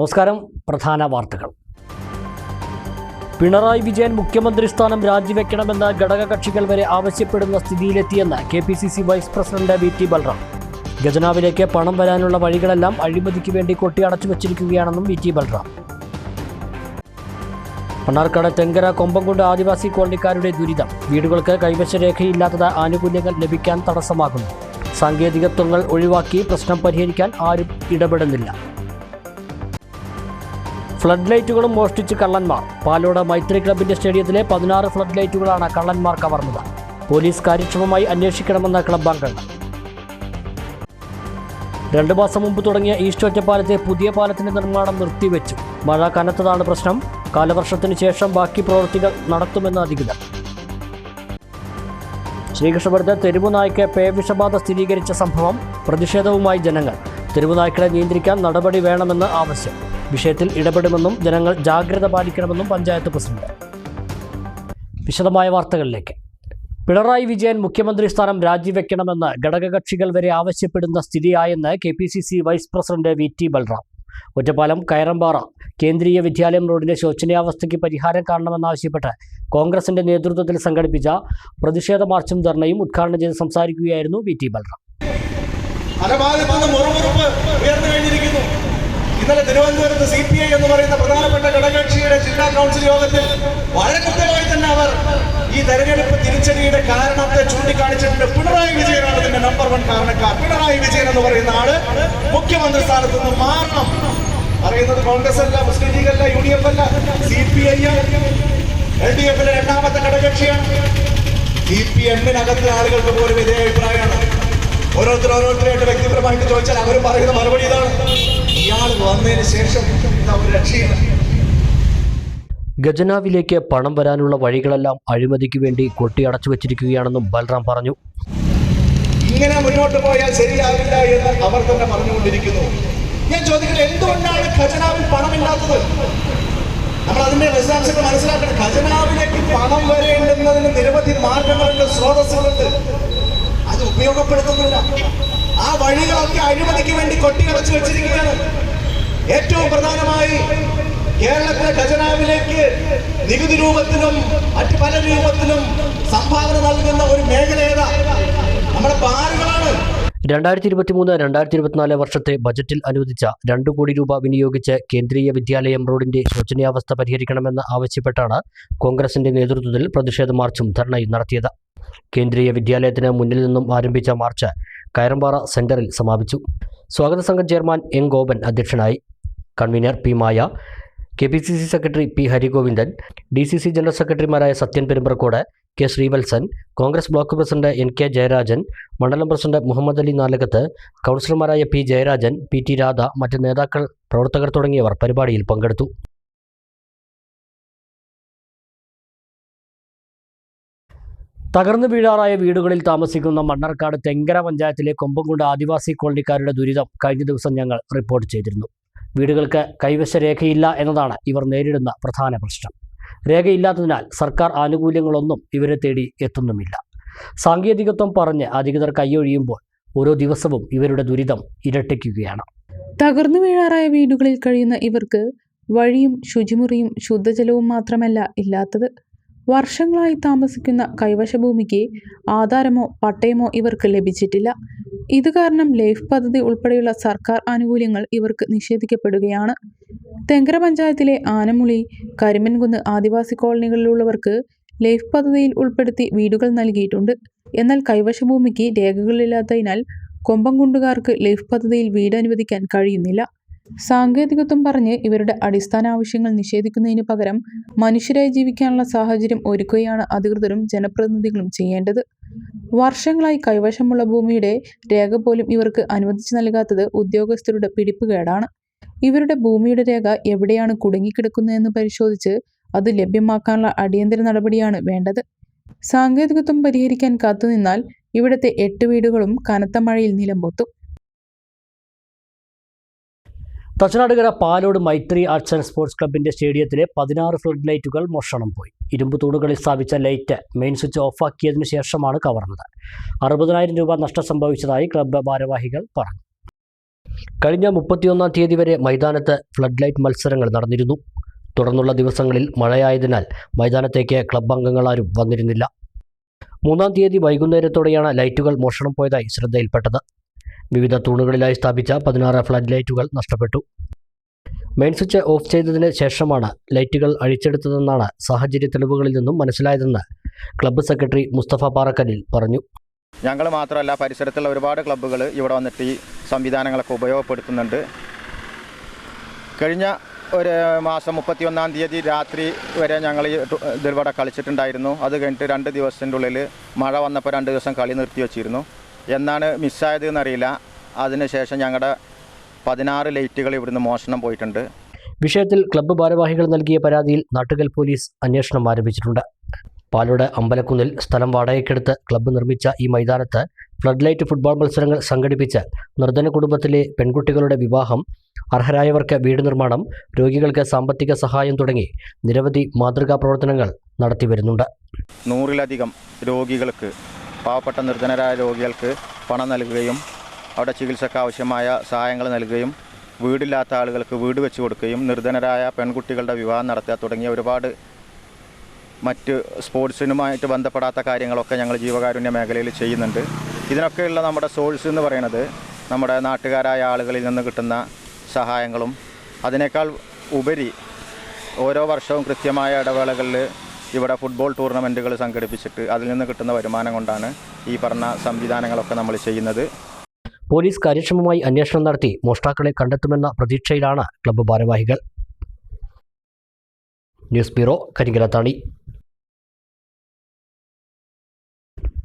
നമസ്കാരം. പ്രധാന വാർത്തകൾ. പിണറായി വിജയൻ മുഖ്യമന്ത്രി സ്ഥാനം രാജിവെക്കണമെന്ന് ഘടകകക്ഷികൾ വരെ ആവശ്യപ്പെടുന്ന സ്ഥിതിയിലെത്തിയെന്ന് K P C C vice president V T Balram. ഖജനാവിലേക്ക് പണം വരാനുള്ള വഴികളെല്ലാം അഴിമതിക്ക് വേണ്ടി കൊട്ടിയടച്ചു വച്ചിരിക്കുകയാണെന്നും വി ടി ബൽറാം. മണ്ണാർക്കാട് തെങ്കര കൊമ്പംകുണ്ട് ആദിവാസി കോളനിക്കാരുടെ ദുരിതം. വീടുകൾക്ക് കൈവശരേഖയില്ലാത്തത് ആനുകൂല്യങ്ങൾ ലഭിക്കാൻ തടസ്സമാകുന്നു. സാങ്കേതികത്വങ്ങൾ ഒഴിവാക്കി പ്രശ്നം പരിഹരിക്കാൻ ആരും ഇടപെടുന്നില്ല. ഫ്ലഡ് ലൈറ്റുകളും മോഷ്ടിച്ച് കള്ളന്മാർ. പാലോട് മൈത്രി ക്ലബിന്റെ സ്റ്റേഡിയത്തിലെ പതിനാറ് ഫ്ലഡ് ലൈറ്റുകളാണ് കള്ളന്മാർ കവർന്നത്. പോലീസ് കാര്യക്ഷമമായി അന്വേഷിക്കണമെന്ന് ക്ലബ് അംഗങ്ങൾ രണ്ടു മാസം മുമ്പ് തുടങ്ങിയ ഈസ്റ്റ് ഒറ്റപ്പാലത്തെ പുതിയ പാലത്തിന്റെ നിർമ്മാണം നിർത്തിവെച്ചു. മഴ കനത്തതാണ് പ്രശ്നം. കാലവർഷത്തിന് ശേഷം ബാക്കി പ്രവൃത്തികൾ നടത്തുമെന്ന് അധികൃതർ. ശ്രീകൃഷ്ണപുരത്ത് തെരുവുനായ്ക്ക് പേവിഷബാധ സ്ഥിരീകരിച്ച സംഭവം പ്രതിഷേധവുമായി ജനങ്ങൾ. തെരുവുനായ്ക്കളെ നിയന്ത്രിക്കാൻ നടപടി വേണമെന്ന് ആവശ്യം. വിഷയത്തിൽ ഇടപെടുമെന്നും ജനങ്ങൾ ജാഗ്രത പാലിക്കണമെന്നും പഞ്ചായത്ത് പ്രസിഡന്റ്. വിശദമായ വാർത്തകളിലേക്ക്. പിണറായി വിജയൻ മുഖ്യമന്ത്രി സ്ഥാനം രാജിവെക്കണമെന്ന് ഘടകകക്ഷികൾ വരെ ആവശ്യപ്പെടുന്ന സ്ഥിതിയായെന്ന് K P C C vice president V T Balram. Ottapalam Kayarambara Kendriya Vidyalaya റോഡിന്റെ ശോചനീയാവസ്ഥയ്ക്ക് പരിഹാരം കാണണമെന്നാവശ്യപ്പെട്ട് കോൺഗ്രസിന്റെ നേതൃത്വത്തിൽ സംഘടിപ്പിച്ച പ്രതിഷേധ മാർച്ചും ധർണയും ഉദ്ഘാടനം ചെയ്ത് സംസാരിക്കുകയായിരുന്നു വി ടി ബൽറാം പലഭാഗത്തു നിന്ന് മുറുമുറുപ്പ് ഉയർന്നു കഴിഞ്ഞിരിക്കുന്നു ഇന്നലെ തിരുവനന്തപുരത്ത് സി പി ഐ എന്ന് പറയുന്ന പ്രധാനപ്പെട്ട ഘടകകക്ഷിയുടെ ജില്ലാ കൗൺസിൽ യോഗത്തിൽ വളരെ കൃത്യമായി തന്നെ അവർ ഈ തെരഞ്ഞെടുപ്പ് തിരിച്ചടിയുടെ കാരണത്തെ ചൂണ്ടിക്കാണിച്ചിട്ടുണ്ട്. പിണറായി വിജയനാണ് ഇതിന്റെ നമ്പർ വൺ കാരണക്കാർ. പിണറായി വിജയൻ എന്ന് പറയുന്ന ആൾ മുഖ്യമന്ത്രി സ്ഥാനത്ത് നിന്ന് മാറണം. പറയുന്നത് കോൺഗ്രസ് അല്ല മുസ്ലിം ലീഗ് അല്ല യു ഡി എഫ് അല്ല. C P I L D എഫിലെ രണ്ടാമത്തെ ഘടകകക്ഷിയാണ്. സി പി എമ്മിനകത്തെ ആളുകൾക്ക് പോലും ഇതേ അഭിപ്രായമാണ്. ഓരോരുത്തർ ഓരോരുത്തരായിട്ട് വ്യക്തിപരമായിട്ട് ചോദിച്ചാൽ അവർ പറയുന്ന മറുപടി ഇതാണ്. ഇയാൾ വന്നതിന് ശേഷം ഇതാ ഒരു രക്ഷയില്ല. ഖജനാവിലേക്ക് പണം വരാനുള്ള വഴികളെല്ലാം അഴിമതിക്ക് വേണ്ടി കൊട്ടിയടച്ചു വെച്ചിരിക്കുകയാണെന്നും ബൽറാം പറഞ്ഞു. ഇങ്ങനെ മുന്നോട്ട് പോയാൽ ശരിയാവില്ല എന്ന് അവർ തന്നെ പറഞ്ഞുകൊണ്ടിരിക്കുന്നു. ഞാൻ ചോദിക്കട്ടെ എന്തുകൊണ്ടാണ് ഖജനാവിൽ പണമില്ലാത്തത്? നമ്മൾ അതിന്റെ വിശദാംശങ്ങൾ മനസ്സിലാക്കണം. ഖജനാവിലേക്ക് പണം വരേണ്ടുന്നതിന് നിരവധി മാർഗങ്ങളുണ്ട് സ്രോതസ്സുകളുണ്ട്. അത് ഉപയോഗപ്പെടുത്തുന്നില്ല. ആ വഴികളൊക്കെ അഴിമതിക്ക് വേണ്ടി കൊട്ടിയടച്ചു വെച്ചിരിക്കുകയാണ്. ഏറ്റവും പ്രധാനമായി കേരളത്തിലെ ഖജനാവിലേക്ക് നികുതി രൂപത്തിലും മറ്റു പല രൂപത്തിലും സംഭാവന നൽകുന്ന ഒരു മേഖല ഏതാ? നമ്മുടെ ബാറുകളാണ് രണ്ടായിരത്തി ഇരുപത്തി മൂന്ന് രണ്ടായിരത്തി ഇരുപത്തിനാല് വർഷത്തെ ബജറ്റിൽ അനുവദിച്ച രണ്ടു കോടി രൂപ വിനിയോഗിച്ച് കേന്ദ്രീയ വിദ്യാലയം റോഡിന്റെ ശോചനീയാവസ്ഥ പരിഹരിക്കണമെന്ന് ആവശ്യപ്പെട്ടാണ് കോൺഗ്രസിന്റെ നേതൃത്വത്തിൽ പ്രതിഷേധ മാർച്ചും ധർണയും നടത്തിയത്. കേന്ദ്രീയ വിദ്യാലയത്തിന് മുന്നിൽ നിന്നും ആരംഭിച്ച മാർച്ച് കയറമ്പാറ സെന്ററിൽ സമാപിച്ചു. സ്വാഗത സംഘം ചെയർമാൻ എൻ ഗോപൻ അധ്യക്ഷനായി. Convener P Maya K P C C secretary P Harigovindan D C C general സെക്രട്ടറിമാരായ Sathyan Perumparakkode K Sreevalsan Congress block president N K Jayarajan മണ്ഡലം പ്രസിഡന്റ് മുഹമ്മദ് അലി നാലകത്ത് കൗൺസിലർമാരായ P Jayarajan P T Radha മറ്റ് നേതാക്കൾ പ്രവർത്തകർ തുടങ്ങിയവർ പരിപാടിയിൽ പങ്കെടുത്തു. തകർന്നു വീഴാറായ വീടുകളിൽ താമസിക്കുന്ന മണ്ണർക്കാട് തെങ്കര പഞ്ചായത്തിലെ കൊമ്പംകുണ്ട് ആദിവാസി കോളനിക്കാരുടെ ദുരിതം കഴിഞ്ഞ ദിവസം ഞങ്ങൾ റിപ്പോർട്ട് ചെയ്തിരുന്നു. വീടുകൾക്ക് കൈവശ രേഖയില്ല എന്നതാണ് ഇവർ നേരിടുന്ന പ്രധാന പ്രശ്നം. രേഖയില്ലാത്തതിനാൽ സർക്കാർ ആനുകൂല്യങ്ങളൊന്നും ഇവരെ തേടി എത്തുന്നുമില്ല. സാങ്കേതികത്വം പറഞ്ഞ് അധികൃതർ കൈയൊഴിയുമ്പോൾ ഓരോ ദിവസവും ഇവരുടെ ദുരിതം ഇരട്ടിക്കുകയാണ്. തകർന്നു വീഴാറായ വീടുകളിൽ കഴിയുന്ന ഇവർക്ക് വഴിയും ശുചിമുറിയും ശുദ്ധജലവും മാത്രമല്ല ഇല്ലാത്തത് വർഷങ്ങളായി താമസിക്കുന്ന കൈവശഭൂമിക്ക് ആധാരമോ പട്ടയമോ ഇവർക്ക് ലഭിച്ചിട്ടില്ല. ഇത് കാരണം ലൈഫ് പദ്ധതി ഉൾപ്പെടെയുള്ള സർക്കാർ ആനുകൂല്യങ്ങൾ ഇവർക്ക് നിഷേധിക്കപ്പെടുകയാണ്. തെങ്കര പഞ്ചായത്തിലെ ആനമുളി കരിമൻകുന്ന് ആദിവാസി കോളനികളിലുള്ളവർക്ക് ലൈഫ് പദ്ധതിയിൽ ഉൾപ്പെടുത്തി വീടുകൾ നൽകിയിട്ടുണ്ട്. എന്നാൽ കൈവശഭൂമിക്ക് രേഖകളില്ലാത്തതിനാൽ കൊമ്പംകുണ്ടുകാർക്ക് ലൈഫ് പദ്ധതിയിൽ വീട് അനുവദിക്കാൻ കഴിയുന്നില്ല. സാങ്കേതികത്വം പറഞ്ഞ് ഇവരുടെ അടിസ്ഥാന ആവശ്യങ്ങൾ നിഷേധിക്കുന്നതിന് പകരം മനുഷ്യരായി ജീവിക്കാനുള്ള സാഹചര്യം ഒരുക്കുകയാണ് അധികൃതരും ജനപ്രതിനിധികളും ചെയ്യേണ്ടത്. വർഷങ്ങളായി കൈവശമുള്ള ഭൂമിയുടെ രേഖ പോലും ഇവർക്ക് അനുവദിച്ചു നൽകാത്തത് ഉദ്യോഗസ്ഥരുടെ പിടിപ്പുകേടാണ്. ഇവരുടെ ഭൂമിയുടെ രേഖ എവിടെയാണ് കുടുങ്ങിക്കിടക്കുന്നതെന്ന് പരിശോധിച്ച് അത് ലഭ്യമാക്കാനുള്ള അടിയന്തര നടപടിയാണ് വേണ്ടത്. സാങ്കേതികത്വം പരിഹരിക്കാൻ കാത്തുനിന്നാൽ ഇവിടുത്തെ എട്ട് വീടുകളും കനത്ത മഴയിൽ നിലംപൊത്തും. Thachanattukara Palode Maithri arts and sports ക്ലബിന്റെ സ്റ്റേഡിയത്തിലെ പതിനാറ് ഫ്ലഡ് ലൈറ്റുകൾ മോഷണം പോയി. ഇരുമ്പ് തൂണുകളിൽ സ്ഥാപിച്ച ലൈറ്റ് മെയിൻ സ്വിച്ച് ഓഫാക്കിയതിനു ശേഷമാണ് കവർന്നത്. അറുപതിനായിരം രൂപ നഷ്ടം സംഭവിച്ചതായി ക്ലബ്ബ് ഭാരവാഹികൾ പറഞ്ഞു. കഴിഞ്ഞ മുപ്പത്തിയൊന്നാം തീയതി വരെ മൈതാനത്ത് ഫ്ലഡ് ലൈറ്റ് മത്സരങ്ങൾ നടന്നിരുന്നു. തുടർന്നുള്ള ദിവസങ്ങളിൽ മഴയായതിനാൽ മൈതാനത്തേക്ക് ക്ലബ് അംഗങ്ങളാരും വന്നിരുന്നില്ല. മൂന്നാം തീയതി വൈകുന്നേരത്തോടെയാണ് ലൈറ്റുകൾ മോഷണം പോയതായി ശ്രദ്ധയിൽപ്പെട്ടത്. വിവിധ തൂണുകളിലായി സ്ഥാപിച്ച പതിനാറ് ഫ്ലഡ് ലൈറ്റുകൾ നഷ്ടപ്പെട്ടു. മെയിൻ സ്വിച്ച് ഓഫ് ചെയ്തതിന് ശേഷമാണ് ലൈറ്റുകൾ അഴിച്ചെടുത്തതെന്നാണ് സാഹചര്യ തെളിവുകളിൽ നിന്നും മനസ്സിലായതെന്ന് ക്ലബ്ബ് സെക്രട്ടറി മുസ്തഫ പാറക്കലിൽ പറഞ്ഞു. ഞങ്ങൾ മാത്രമല്ല പരിസരത്തുള്ള ഒരുപാട് ക്ലബ്ബുകൾ ഇവിടെ വന്നിട്ട് ഈ സംവിധാനങ്ങളൊക്കെ ഉപയോഗപ്പെടുത്തുന്നുണ്ട്. കഴിഞ്ഞ ഒരു മാസം മുപ്പത്തിയൊന്നാം തീയതി രാത്രി വരെ ഞങ്ങൾ ഈ ഇതിലൂടെ കളിച്ചിട്ടുണ്ടായിരുന്നു. അത് കഴിഞ്ഞിട്ട് രണ്ട് ദിവസത്തിന്റെ ഉള്ളിൽ മഴ വന്നപ്പോൾ രണ്ട് ദിവസം കളി നിർത്തി വച്ചിരുന്നു എന്നാണ് മിസ്സായത് എന്നറിയില്ല അതിനുശേഷം ഞങ്ങളുടെ പതിനാറ് ലൈറ്റുകൾ ഇവിടുന്ന് മോഷണം പോയിട്ടുണ്ട്. വിഷയത്തിൽ ക്ലബ്ബ് ഭാരവാഹികൾ നൽകിയ പരാതിയിൽ നാട്ടുകൽ പോലീസ് അന്വേഷണം ആരംഭിച്ചിട്ടുണ്ട്. പാലോട് അമ്പലക്കുന്നിൽ സ്ഥലം വാടകയ്ക്കെടുത്ത് ക്ലബ്ബ് നിർമ്മിച്ച ഈ മൈതാനത്ത് ഫ്ലഡ് ലൈറ്റ് ഫുട്ബോൾ മത്സരങ്ങൾ സംഘടിപ്പിച്ച് നിർധന കുടുംബത്തിലെ പെൺകുട്ടികളുടെ വിവാഹം അർഹരായവർക്ക് വീട് നിർമ്മാണം രോഗികൾക്ക് സാമ്പത്തിക സഹായം തുടങ്ങി നിരവധി മാതൃകാ പ്രവർത്തനങ്ങൾ നടത്തിവരുന്നുണ്ട്. നൂറിലധികം രോഗികൾക്ക് പാവപ്പെട്ട നിർധനരായ രോഗികൾക്ക് പണം നൽകുകയും അവിടെ ചികിത്സയ്ക്ക് ആവശ്യമായ സഹായങ്ങൾ നൽകുകയും വീടില്ലാത്ത ആളുകൾക്ക് വീട് വെച്ച് കൊടുക്കുകയും നിർധനരായ പെൺകുട്ടികളുടെ വിവാഹം നടത്തുക തുടങ്ങിയ ഒരുപാട് മറ്റ് സ്പോർട്സിനുമായിട്ട് ബന്ധപ്പെടാത്ത കാര്യങ്ങളൊക്കെ ഞങ്ങൾ ജീവകാരുണ്യ മേഖലയിൽ ചെയ്യുന്നുണ്ട്. ഇതിനൊക്കെയുള്ള നമ്മുടെ സോഴ്സ് എന്ന് പറയുന്നത് നമ്മുടെ നാട്ടുകാരായ ആളുകളിൽ നിന്ന് കിട്ടുന്ന സഹായങ്ങളും അതിനേക്കാൾ ഉപരി ഓരോ വർഷവും കൃത്യമായ ഇടവേളകളിൽ ഇവിടെ ഫുട്ബോൾ ടൂർണമെന്റുകൾ സംഘടിപ്പിച്ചിട്ട് അതിൽ നിന്ന് കിട്ടുന്ന വരുമാനം കൊണ്ടാണ് ഈ പറഞ്ഞ സംവിധാനങ്ങളൊക്കെ നമ്മൾ ചെയ്യുന്നത്. പോലീസ് കാര്യക്ഷമമായി അന്വേഷണം നടത്തി മോഷ്ടാക്കളെ കണ്ടെത്തുമെന്ന പ്രതീക്ഷയിലാണ് ക്ലബ്ബ് ഭാരവാഹികൾ. News bureau Karinkallathani.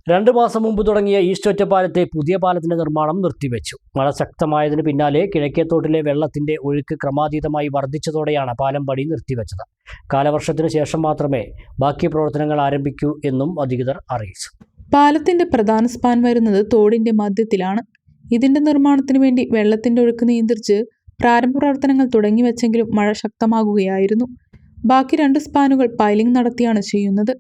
രണ്ട് മാസം മുമ്പ് തുടങ്ങിയ ഈസ്റ്റ് ഒറ്റപ്പാലത്തെ പുതിയ പാലത്തിന്റെ നിർമ്മാണം നിർത്തിവെച്ചു. മഴ ശക്തമായതിനു പിന്നാലെ കിഴക്കേത്തോട്ടിലെ വെള്ളത്തിന്റെ ഒഴുക്ക് ക്രമാതീതമായി വർദ്ധിച്ചതോടെയാണ് പാലം പടി നിർത്തിവെച്ചത്. കാലവർഷത്തിനു ശേഷം മാത്രമേ ബാക്കി പ്രവർത്തനങ്ങൾ ആരംഭിക്കൂ എന്നും അധികൃതർ അറിയിച്ചു. പാലത്തിന്റെ പ്രധാന സ്പാൻ വരുന്നത് തോടിന്റെ മധ്യത്തിലാണ്. ഇതിന്റെ നിർമ്മാണത്തിന് വേണ്ടി വെള്ളത്തിന്റെ ഒഴുക്ക് നിയന്ത്രിച്ച് പ്രാരംഭ പ്രവർത്തനങ്ങൾ തുടങ്ങിവെച്ചെങ്കിലും മഴ ശക്തമാകുകയായിരുന്നു. ബാക്കി രണ്ട് സ്പാനുകൾ പൈലിംഗ് നടത്തിയാണ് ചെയ്യുന്നത്.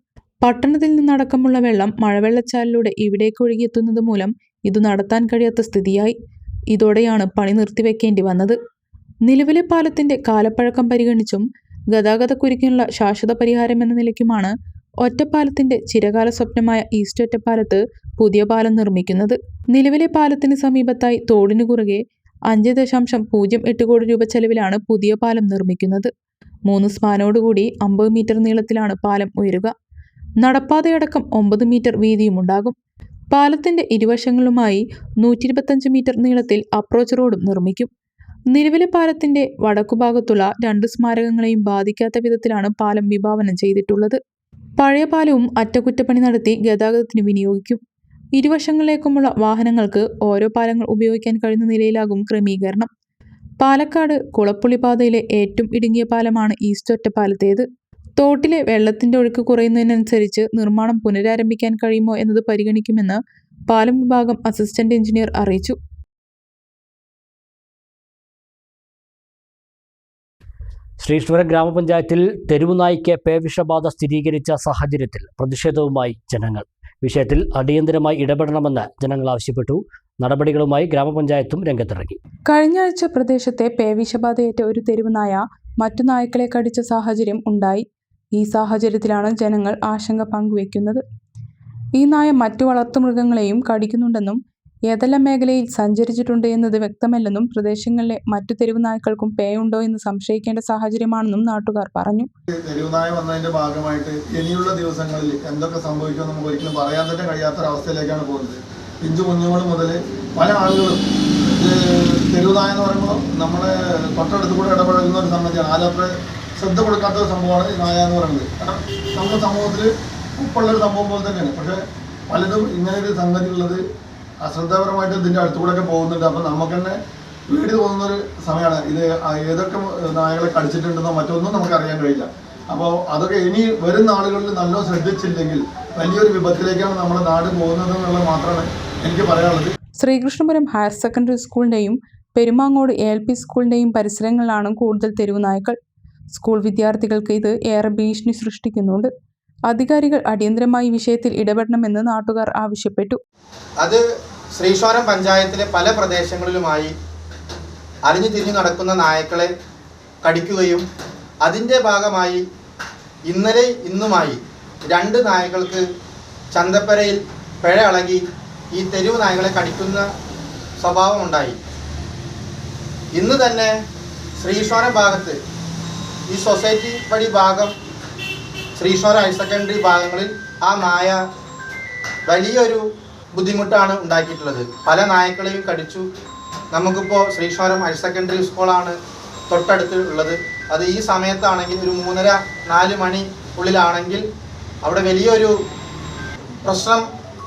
പട്ടണത്തിൽ നിന്നടക്കമുള്ള വെള്ളം മഴവെള്ളച്ചാലിലൂടെ ഇവിടേക്ക് ഒഴുകിയെത്തുന്നത് മൂലം ഇത് നടത്താൻ കഴിയാത്ത സ്ഥിതിയായി. ഇതോടെയാണ് പണി നിർത്തിവെക്കേണ്ടി വന്നത്. നിലവിലെ പാലത്തിന്റെ കാലപ്പഴക്കം പരിഗണിച്ചും ഗതാഗതക്കുരുക്കിനുള്ള ശാശ്വത പരിഹാരം എന്ന നിലയ്ക്കുമാണ് ഒറ്റപ്പാലത്തിന്റെ ചിരകാല സ്വപ്നമായ ഈസ്റ്റ് ഒറ്റപ്പാലത്ത് പുതിയ പാലം നിർമ്മിക്കുന്നത്. നിലവിലെ പാലത്തിന് സമീപത്തായി തോടിനു കുറുകെ അഞ്ച് ദശാംശം പൂജ്യം എട്ട് കോടി രൂപ ചെലവിലാണ് പുതിയ പാലം നിർമ്മിക്കുന്നത്. മൂന്ന് സ്പാനോടുകൂടി അമ്പത് മീറ്റർ നീളത്തിലാണ് പാലം ഉയരുക. നടപ്പാതയടക്കം ഒമ്പത് മീറ്റർ വീതിയുമുണ്ടാകും. പാലത്തിന്റെ ഇരുവശങ്ങളുമായി നൂറ്റി ഇരുപത്തഞ്ച് മീറ്റർ നീളത്തിൽ അപ്രോച്ച് റോഡും നിർമ്മിക്കും. നിലവിലെ പാലത്തിന്റെ വടക്കുഭാഗത്തുള്ള രണ്ട് സ്മാരകങ്ങളെയും ബാധിക്കാത്ത വിധത്തിലാണ് പാലം വിഭാവനം ചെയ്തിട്ടുള്ളത്. പഴയ പാലവും അറ്റകുറ്റപ്പണി നടത്തി ഗതാഗതത്തിന് വിനിയോഗിക്കും. ഇരുവശങ്ങളിലേക്കുമുള്ള വാഹനങ്ങൾക്ക് ഓരോ പാലങ്ങൾ ഉപയോഗിക്കാൻ കഴിയുന്ന നിലയിലാകും ക്രമീകരണം. പാലക്കാട് കുളപ്പുള്ളി പാതയിലെ ഏറ്റവും ഇടുങ്ങിയ പാലമാണ് ഈസ്റ്റൊറ്റ ഒറ്റപ്പാലത്തേത് തോട്ടിലെ വെള്ളത്തിന്റെ ഒഴുക്ക് കുറയുന്നതിനനുസരിച്ച് നിർമ്മാണം പുനരാരംഭിക്കാൻ കഴിയുമോ എന്നത് പരിഗണിക്കുമെന്ന് പാലം വിഭാഗം അസിസ്റ്റന്റ് എഞ്ചിനീയർ അറിയിച്ചു. ശ്രീശ്വരം ഗ്രാമപഞ്ചായത്തിൽ തെരുവുനായ്ക്ക് പേവിഷബാധ സ്ഥിരീകരിച്ച സാഹചര്യത്തിൽ പ്രതിഷേധവുമായി ജനങ്ങൾ. വിഷയത്തിൽ അടിയന്തരമായി ഇടപെടണമെന്ന് ജനങ്ങൾ ആവശ്യപ്പെട്ടു. നടപടികളുമായി ഗ്രാമപഞ്ചായത്തും രംഗത്തിറങ്ങി. കഴിഞ്ഞ ആഴ്ച പ്രദേശത്തെ പേവിഷബാധയേറ്റ ഒരു തെരുവ് നായ മറ്റു നായ്ക്കളെ കടിച്ച സാഹചര്യം ഉണ്ടായി. ഈ സാഹചര്യത്തിലാണ് ജനങ്ങൾ ആശങ്ക പങ്കുവയ്ക്കുന്നത് ഈ നായ മറ്റു വളർത്തുമൃഗങ്ങളെയും കടിക്കുന്നുണ്ടെന്നും ഏതെല്ലാം മേഖലയിൽ സഞ്ചരിച്ചിട്ടുണ്ട് എന്നത് വ്യക്തമല്ലെന്നും പ്രദേശങ്ങളിലെ മറ്റു തെരുവ് നായ്ക്കൾക്കും പേയുണ്ടോ എന്ന് സംശയിക്കേണ്ട സാഹചര്യമാണെന്നും നാട്ടുകാർ പറഞ്ഞു. തെരുവുനായ വന്നതിന്റെ ഭാഗമായിട്ട് ഇനിയുള്ള ദിവസങ്ങളിൽ എന്തൊക്കെ സംഭവിക്കുമെന്ന് നമുക്ക് ഒരിക്കലും പറയാൻ തന്നെ കഴിയാത്തൊരവസ്ഥയിലേക്കാണ് പോകുന്നത്. പിഞ്ചു കുഞ്ഞുങ്ങൾ മുതൽ പല ആളുകളും തെരുവുനായ എന്ന് പറയുമ്പോൾ നമ്മുടെ തൊട്ടടുത്ത് കൂടെ ഇടപഴകുന്ന ഒരു സംഗതിയാണ്. ആലപ്പുഴ ശ്രദ്ധ കൊടുക്കാത്ത ഒരു സംഭവമാണ് ഈ നായ എന്ന് പറയുന്നത്. കാരണം നമ്മുടെ സമൂഹത്തിൽ ഉപ്പുള്ള ഒരു സംഭവം പോലെ തന്നെയാണ്. പക്ഷേ പലതും ഇങ്ങനെ ഒരു സംഗതി ഉള്ളത് അശ്രദ്ധാപരമായിട്ട് ഇതിന്റെ അടുത്തുകൂടെയൊക്കെ പോകുന്നുണ്ട്. അപ്പം നമുക്ക് തന്നെ പേടി തോന്നുന്നൊരു സമയമാണ്. ഇത് ഏതൊക്കെ നായകളെ കടിച്ചിട്ടുണ്ടെന്നോ മറ്റൊന്നും നമുക്ക് അറിയാൻ കഴിയില്ല. അപ്പോൾ അതൊക്കെ ഇനി വരുന്ന ആളുകളിൽ നല്ലോ ശ്രദ്ധിച്ചില്ലെങ്കിൽ വലിയൊരു വിപത്തിലേക്കാണ് നമ്മുടെ നാട് പോകുന്നത് എന്നുള്ളത് മാത്രമാണ് എനിക്ക് പറയാനുള്ളത്. ശ്രീകൃഷ്ണപുരം ഹയർ സെക്കൻഡറി സ്കൂളിന്റെയും പെരുമാങ്ങോട് എ എൽ പി സ്കൂളിന്റെയും പരിസരങ്ങളിലാണ് കൂടുതൽ തെരുവ് നായ്ക്കൾ സ്കൂൾ വിദ്യാർത്ഥികൾക്ക് ഇത് ഏറെ ഭീഷണി സൃഷ്ടിക്കുന്നുണ്ട്. അധികാരികൾ അടിയന്തരമായി വിഷയത്തിൽ ഇടപെടണമെന്ന് നാട്ടുകാർ ആവശ്യപ്പെട്ടു. അത് ശ്രീശ്വരം പഞ്ചായത്തിലെ പല പ്രദേശങ്ങളിലുമായി അലിഞ്ഞു തിരിഞ്ഞു നടക്കുന്ന നായക്കളെ കടിക്കുകയും അതിന്റെ ഭാഗമായി ഇന്നലെ ഇന്നുമായി രണ്ട് നായകൾക്ക് ചന്തപ്പരയിൽ പിഴ ഇളകി ഈ തെരുവ് നായകളെ കടിക്കുന്ന സ്വഭാവമുണ്ടായി ഇന്ന് തന്നെ ശ്രീശ്വരം ഭാഗത്ത് ഈ സൊസൈറ്റി വഴി ഭാഗം ശ്രീശോന ഹയർ സെക്കൻഡറി ഭാഗങ്ങളിൽ ആ നായ വലിയൊരു ബുദ്ധിമുട്ടാണ് ഉണ്ടാക്കിയിട്ടുള്ളത്. പല നായക്കളെയും കടിച്ചു. നമുക്കിപ്പോൾ ശ്രീശ്വരം ഹയർ സെക്കൻഡറി സ്കൂളാണ് തൊട്ടടുത്ത് ഉള്ളത്. അത് ഈ സമയത്താണെങ്കിൽ ഒരു മൂന്നര നാല് മണി ഉള്ളിലാണെങ്കിൽ അവിടെ വലിയൊരു പ്രശ്നം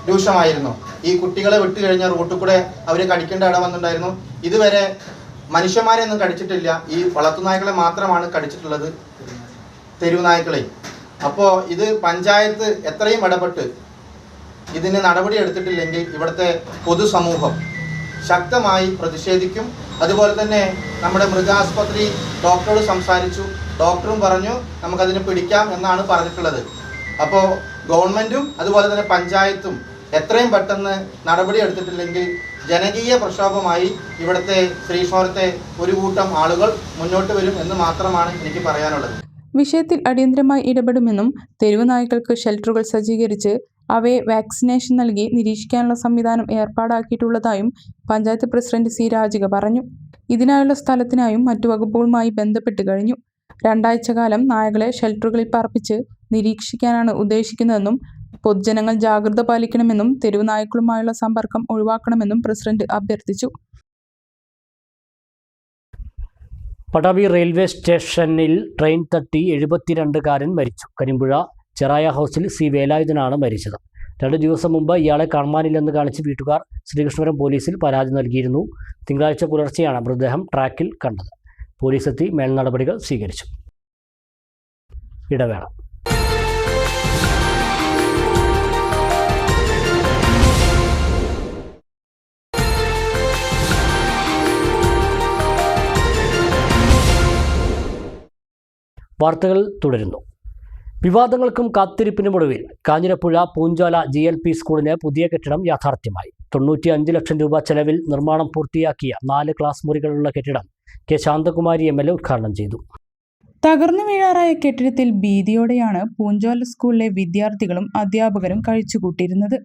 രൂക്ഷമായിരുന്നു. ഈ കുട്ടികളെ വിട്ടു റോട്ടിൽ റൂട്ടിൽ കൂടെ അവർ കടിക്കേണ്ട ഇടം വന്നിട്ടുണ്ടായിരുന്നു. ഇതുവരെ മനുഷ്യന്മാരെ ഒന്നും കടിച്ചിട്ടില്ല. ഈ വളർത്തുനായ്ക്കളെ മാത്രമാണ് കടിച്ചിട്ടുള്ളത് തെരുവ് നായ്ക്കളെ. അപ്പോൾ ഇത് പഞ്ചായത്ത് എത്രയും ഇടപെട്ട് ഇതിന് നടപടി എടുത്തിട്ടില്ലെങ്കിൽ ഇവിടുത്തെ പൊതുസമൂഹം ശക്തമായി പ്രതിഷേധിക്കും. അതുപോലെ തന്നെ നമ്മുടെ മൃഗാസ്പത്രി ഡോക്ടറോട് സംസാരിച്ചു. ഡോക്ടറും പറഞ്ഞു നമുക്കതിനെ പിടിക്കാം എന്നാണ് പറഞ്ഞിട്ടുള്ളത്. അപ്പോൾ ഗവൺമെന്റും അതുപോലെ തന്നെ പഞ്ചായത്തും എത്രയും പെട്ടെന്ന് നടപടി എടുത്തിട്ടില്ലെങ്കിൽ ജനകീയ പ്രക്ഷോഭമായി ഇവിടുത്തെ ശ്രീശോരത്തെ ഒരു കൂട്ടം ആളുകൾ മുന്നോട്ട് വരും എന്ന് മാത്രമാണ് എനിക്ക് പറയാനുള്ളത്. വിഷയത്തിൽ അടിയന്തരമായി ഇടപെടുമെന്നും തെരുവ് നായ്ക്കൾക്ക് ഷെൽട്ടറുകൾ സജ്ജീകരിച്ച് അവയെ വാക്സിനേഷൻ നൽകി നിരീക്ഷിക്കാനുള്ള സംവിധാനം ഏർപ്പാടാക്കിയിട്ടുള്ളതായും പഞ്ചായത്ത് പ്രസിഡന്റ് സി രാജിക പറഞ്ഞു. ഇതിനായുള്ള സ്ഥലത്തിനായും മറ്റു വകുപ്പുകളുമായി ബന്ധപ്പെട്ട് കഴിഞ്ഞു. രണ്ടാഴ്ച കാലം നായകളെ ഷെൽട്ടറുകളിൽ പാർപ്പിച്ച് നിരീക്ഷിക്കാനാണ് ഉദ്ദേശിക്കുന്നതെന്നും പൊതുജനങ്ങൾ ജാഗ്രത പാലിക്കണമെന്നും തെരുവ് നായ്ക്കളുമായുള്ള സമ്പർക്കം ഒഴിവാക്കണമെന്നും പ്രസിഡന്റ് അഭ്യർത്ഥിച്ചു. പടവി റെയിൽവേ സ്റ്റേഷനിൽ ട്രെയിൻ തട്ടി എഴുപത്തിരണ്ടുകാരൻ മരിച്ചു. കരിമ്പുഴ ചെറായ ഹൗസിൽ സി വേലായുധനാണ് മരിച്ചത്. രണ്ട് ദിവസം മുമ്പ് ഇയാളെ കാണാനില്ലെന്ന് കാണിച്ച് വീട്ടുകാർ ശ്രീകൃഷ്ണപുരം പോലീസിൽ പരാതി നൽകിയിരുന്നു. തിങ്കളാഴ്ച പുലർച്ചെയാണ് മൃതദേഹം ട്രാക്കിൽ കണ്ടത്. പോലീസ് എത്തി മേൽനടപടികൾ സ്വീകരിച്ചു. ഇടവേള. വാർത്തകൾ തുടരുന്നു. വിവാദങ്ങൾക്കും കാത്തിരിപ്പിനുമൊടുവിൽ Kanjirapuzha Poonchola G L P സ്കൂളിന് പുതിയ കെട്ടിടം യാഥാർത്ഥ്യമായി. തൊണ്ണൂറ്റി അഞ്ച് ലക്ഷം രൂപ ചെലവിൽ നിർമ്മാണം പൂർത്തിയാക്കിയ നാല് ക്ലാസ് മുറികളുള്ള കെട്ടിടം K Santhakumari M L A ഉദ്ഘാടനം ചെയ്തു. തകർന്നു വീഴാറായ കെട്ടിടത്തിൽ ഭീതിയോടെയാണ് പൂഞ്ചോല സ്കൂളിലെ വിദ്യാർത്ഥികളും അധ്യാപകരും കഴിച്ചുകൂട്ടിയിരുന്നത്.